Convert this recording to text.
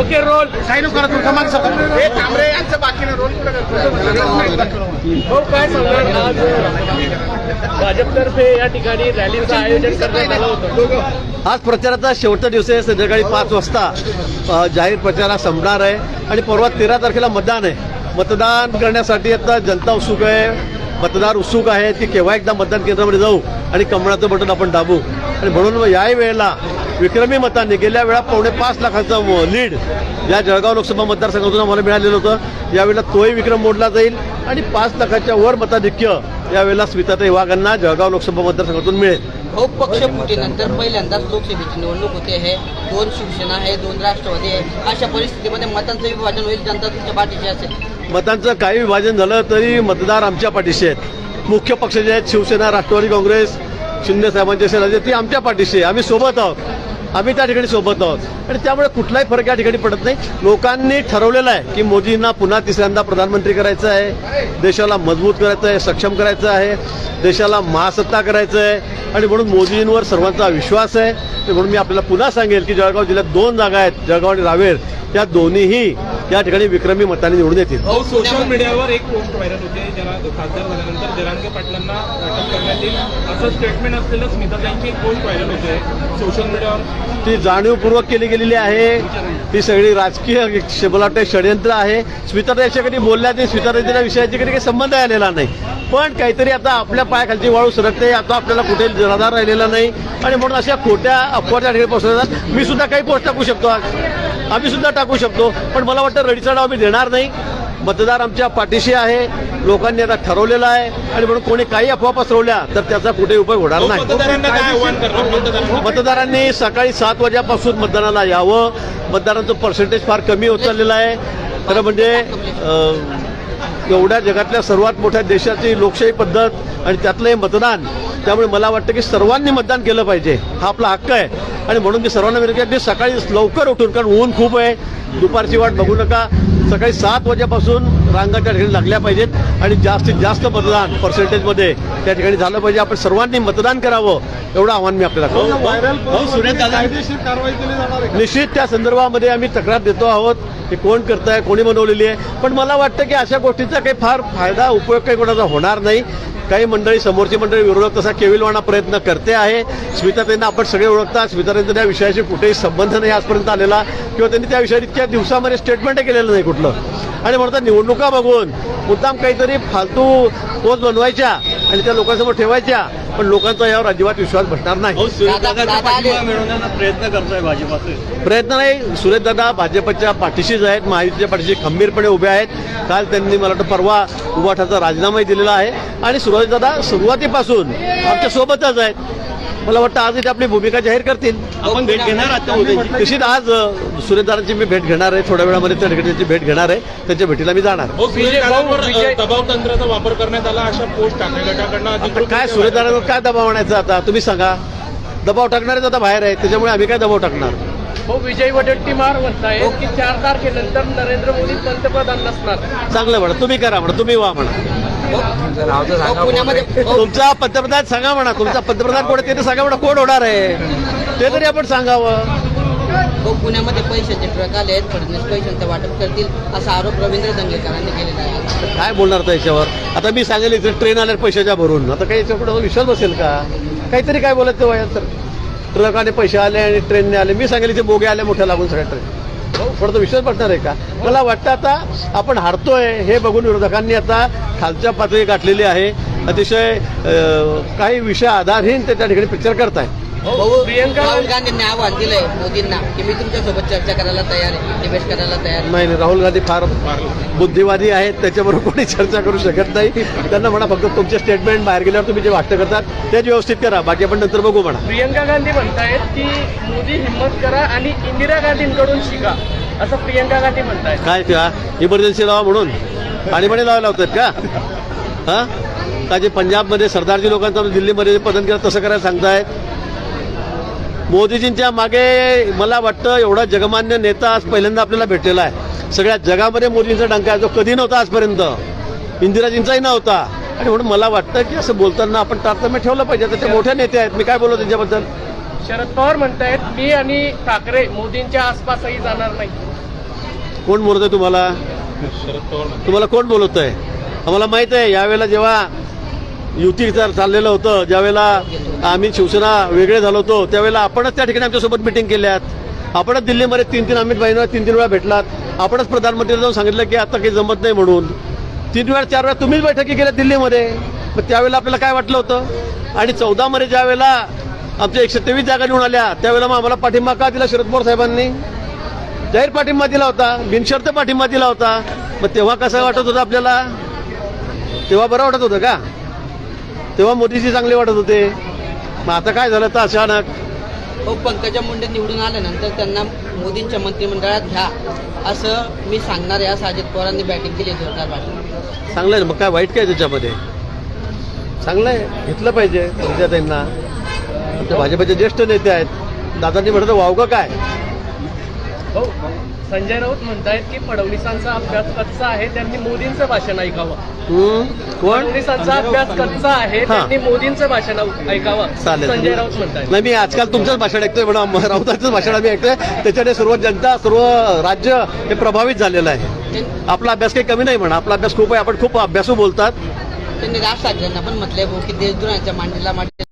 Okay role. काही नको करा तुमचा माग सर हे तांबरे यांचं बाकी नाही रोल कुठं भाऊ काय सांगणार आज भाजपतर्फे या ठिकाणी रॅलीचं आयोजन करण्यात आलं होतं. आज प्रचाराचा शेवटचा दिवस आहे. संध्याकाळी पाच वाजता जाहीर प्रचार हा संपणार आहे. आणि परवा तेरा तारखेला मतदान आहे. मतदान करण्यासाठी आता जनता उत्सुक आहे. मतदार उत्सुक आहे की केव्हा एकदा मतदान केंद्रामध्ये जाऊ आणि कमळाचं बटन आपण दाबू. आणि म्हणून मग याही वेळेला विक्रमी मतांनी गेल्या वेळा पावणे पाच लाखाचं लीड या जळगाव लोकसभा मतदारसंघातून आम्हाला मिळालेलं होतं. यावेळेला तोही विक्रम मोडला जाईल आणि पाच लाखाच्या वर मताधिक्य यावेळेला स्मिताताई वाघांना जळगाव लोकसभा मतदारसंघातून मिळेल. पक्ष फुटीनंतर पहिल्यांदाच लोकसभेची निवडणूक होते. आहे दोन शिवसेना आहे दोन राष्ट्रवादी आहे. अशा परिस्थितीमध्ये मतांचं विभाजन होईल जनता तुमच्या पाठीशी असेल. मतांचं काही विभाजन झालं तरी मतदार आमच्या पाठीशी आहेत. मुख्य पक्ष जे आहेत शिवसेना राष्ट्रवादी काँग्रेस शिंदे साहेबांचे सेना ती आमच्या पाठीशी आहे. आम्ही सोबत आहोत. आम्ही त्या ठिकाणी सोबत आहोत. आणि त्यामुळे कुठलाही फरक या ठिकाणी पडत नाही. लोकांनी ठरवलेलं आहे की मोदींना पुन्हा तिसऱ्यांदा प्रधानमंत्री करायचं आहे. देशाला मजबूत करायचं आहे सक्षम करायचं आहे. देशाला महासत्ता करायचं आहे. आणि म्हणून मोदींवर सर्वांचा विश्वास आहे. म्हणून मी आपल्याला पुन्हा सांगेल की जळगाव जिल्ह्यात दोन जागा आहेत जळगाव आणि रावेर. त्या दोन्हीही या ठिकाणी विक्रमी मताने निवडून येतील. सोशल मीडियावर एक पोस्ट व्हायरल होते ज्याला खासदार झाल्यानंतर जरांगे पाटलांना अटक करण्यात येईल. असं स्टेटमेंट असलेलं स्मिताताईंची एक पोस्ट व्हायरल होते. सोशल मीडियावर ती जाणीवपूर्वक केली गेलेली आहे. ती सगळी राजकीय मला वाटतं षडयंत्र आहे. स्मिताताईच्या कधी बोलल्या नाही. स्मिताताईच्या विषयाची कधी काही संबंध आलेला नाही. पण काहीतरी आता आपल्या पायाखालची वाळू सरकते. आता आपल्याला कुठे जनाधार राहिलेला नाही. आणि म्हणून अशा खोट्या अफवाच्या ठिकाणी पोहोचतात मी सुद्धा काही पोस्ट टाकू शकतो आज. आम्ही सुद्धा टाकू शकतो पण मला वाटतं रडीचा डाव मी देणार नाही. मतदार आमच्या पाठीशी आहे लोकांनी आता ठरवलेलं आहे आणि म्हणून कोणी काही अफवा पसरवल्या तर त्याचा कुठे उपयोग होणार नाही. मतदारांना सकाळी सात वाजेपासून मतदानाला यावं. मतदारांचं पर्सेंटेज फार कमी होत चाललेलं आहे. खरं म्हणजे एवढ्या जगातल्या सर्वात मोठ्या देशाची लोकशाही पद्धत आणि त्यातलं हे मतदान त्यामुळे मला वाटतं की सर्वांनी मतदान केलं पाहिजे. हा आपला हक्क आहे. आणि म्हणून मी सर्वांना विनंती आहे की सकाळी लवकर उठून कारण ऊन खूप आहे. दुपारची वाट बघू नका. सकाळी सात वाजेपासून रांगा त्या ठिकाणी लागल्या पाहिजेत. आणि जास्तीत जास्त मतदान पर्सेंटेजमध्ये त्या ठिकाणी झालं पाहिजे. आपण सर्वांनी मतदान करावं एवढं आव्हान मी आपल्याला आहे निश्चित त्या संदर्भामध्ये आम्ही तक्रार देतो आहोत की कोण करताय कोणी बनवलेली आहे. पण मला वाटतं की अशा गोष्टीचा काही फार फायदा उपयोग काही कोणाचा होणार नाही. काही मंडळी समोरची मंडळी विरोधक तसा केविलवाणा प्रयत्न करते आहे. स्मिताताईंना आपण सगळे ओळखता स्मिताताईंचा त्या विषयाशी कुठेही संबंध नाही आजपर्यंत आलेला. किंवा त्यांनी त्या विषयात इतक्या दिवसामध्ये स्टेटमेंटही केलेलं नाही कुठलं. आणि म्हणतात निवडणुका बघून मुद्दाम काहीतरी फालतू पोच बनवायच्या आणि त्या लोकांसमोर ठेवायच्या. पण लोकांचा यावर अजिबात विश्वास बसणार नाही. प्रयत्न करतोय भाजपाचे. प्रयत्न नाही. सुरेशदादा भाजपच्या पाठीशीच आहेत महायुतीच्या पाठीशी खंबीरपणे उभे आहेत. काल त्यांनी मला वाटतं परवा उभाठाचा राजीनामाही दिलेला आहे. आणि सुरेशदादा सुरुवातीपासून आमच्या सोबतच आहेत. मला वाटतं आज इथे आपली भूमिका जाहीर करतील. आपण भेट घेणार आहात निश्चित आज अ, सुरेशदारांची मी भेट घेणार आहे. थोड्या वेळामध्ये त्या ठिकाणी त्यांची भेट घेणार आहे. त्यांच्या भेटीला मी जाणार. विजय- दबाव तंत्राचा वापर करण्यात आला अशा पोस्ट काय सुरेशदारांवर काय दबाव आणायचा आता? तुम्ही सांगा. दबाव टाकणारेच आता बाहेर आहेत. त्याच्यामुळे आम्ही काय दबाव टाकणार? हो विजय वडेट्टीमार म्हणतायत की चार तारखेनंतर नरेंद्र मोदी पंतप्रधान नसणार. चांगलं म्हणा. तुम्ही करा म्हणा. तुम्ही वा म्हणा. तुमचा पंतप्रधान सांगा म्हणा तुमचा पंतप्रधान कोण ते तर सांगा म्हणा कोण होणार आहे? ते तरी आपण सांगावं. भाऊ, पुण्यामध्ये पैशाचे ट्रक आले आहेत फडणवीस पैशांचं वाटप करतील असा आरोप रवींद्र दंगेकरांनी केलेला आहे. काय बोलणार आता याच्यावर? आता मी सांगेल इथे ट्रेन आल्या पैशाच्या भरून. आता काही याच्यापुढे विश्वास बसेल का? काहीतरी काय बोलायचं वयात तर. ट्रकाने पैसे आले आणि ट्रेनने आले. मी सांगेल इथे बोगे आले मोठ्या लागून सगळ्या ट्रेन थोडं विश्वास पडणार आहे का? मला वाटतं आता आपण हारतोय हे बघून विरोधकांनी आता खालच्या पातळी गाठलेली आहे. अतिशय काही विषय आधारहीन ते त्या ठिकाणी पिक्चर करतायत. भाऊ प्रियंका राहुल गांधींनी आव्हान दिलंय मोदींना की मी तुमच्यासोबत चर्चा करायला तयार आहे डिबेट करायला तयार नाही नाही, राहुल गांधी फार बुद्धिवादी आहेत त्याच्याबरोबर कोणी चर्चा करू शकत नाही. त्यांना म्हणा फक्त तुमचे स्टेटमेंट बाहेर गेल्यावर तुम्ही जे भाष्य करतात तेच व्यवस्थित करा. बाकी आपण नंतर बघू म्हणा. प्रियंका गांधी म्हणतायत की मोदी हिंमत करा आणि इंदिरा गांधींकडून शिका असं प्रियंका गांधी म्हणतायत. काय त्या इमर्जन्सी लावा म्हणून. आणीबाणी लावायला लावतात का? हा? का जे पंजाबमध्ये सरदारजी लोकांचं दिल्लीमध्ये पतन केलं तसं करायला सांगतायत मोदीजींच्या मागे मला वाटतं एवढा जगमान्य नेता आज पहिल्यांदा आपल्याला भेटलेला आहे. सगळ्या जगामध्ये मोदींचा डंका आहे. जो कधी नव्हता आजपर्यंत. इंदिराजींचाही नव्हता. आणि म्हणून मला वाटतं की असं बोलताना आपण तारतम्य ठेवलं पाहिजे. आता ते मोठे नेते आहेत. मी काय बोलू त्यांच्याबद्दल? शरद पवार म्हणतायत मी आणि ठाकरे मोदींच्या आसपासही जाणार नाही. कोण बोलत आहे तुम्हाला? शरद पवार तुम्हाला कोण बोलत आहे आम्हाला माहीत आहे यावेळेला जेव्हा युती चाललेलं होतं ज्यावेळेला आम्ही शिवसेना वेगळे झालो होतो त्यावेळेला आपणच त्या ठिकाणी आमच्यासोबत मिटिंग केल्यात. आपणच दिल्लीमध्ये तीन तीन अमित भाईंना तीन तीन वेळा भेटलात. आपणच प्रधानमंत्री जाऊन सांगितलं की आता काही जमत नाही म्हणून. तीन वेळा चार वेळा तुम्हीच बैठकी केल्या दिल्लीमध्ये. मग त्यावेळेला आपल्याला काय वाटलं होतं? आणि चौदामध्ये ज्या वेळेला आमच्या एकशे तेवीस जागा निवडून आल्या त्यावेळेला मग आम्हाला पाठिंबा का दिला शरद पवार साहेबांनी? जाहीर पाठिंबा दिला होता बिनशर्त पाठिंबा दिला होता. मग तेव्हा कसं वाटत होतं आपल्याला? तेव्हा बरं वाटत होतं का? तेव्हा मोदीजी चांगले वाटत होते. मग आता काय झालं तर अचानक? हो पंकजा मुंडे निवडून आल्यानंतर त्यांना मोदींच्या मंत्रिमंडळात घ्या. असं मी सांगणार आहे असं अजित पवारांनी बॅटिंग केली जोरदार भाषण. चांगलं आहे ना, मग काय वाईट काय त्याच्यामध्ये? चांगलं आहे घेतलं पाहिजे विद्यार्थ्यांना आमच्या भाजपचे ज्येष्ठ नेते आहेत. दादांनी म्हटलं तर वावगं काय? हो. संजय राऊत म्हणतायत की फडणवीसांचा अभ्यास कच्चा आहे त्यांनी मोदींचं भाषण ऐकावं? कोण? फडणवीसांचा अभ्यास कच्चा आहे हा. त्यांनी मोदींचं भाषण ऐकावं. चालेल. संजय राऊत म्हणतायत. नाही मी आजकाल तुमचंच भाषण ऐकतोय म्हणा राऊतांचंच भाषण आम्ही ऐकतोय. त्याच्याने सर्व जनता सर्व राज्य हे प्रभावित झालेलं आहे. आपला अभ्यास काही कमी नाही म्हणा. आपला अभ्यास खूप आहे. आपण खूप अभ्यासू बोलतात. त्यांनी राज ठाकरेंना पण म्हटलंय भाऊ की देशद्रोहाच्या मांडीला मांडी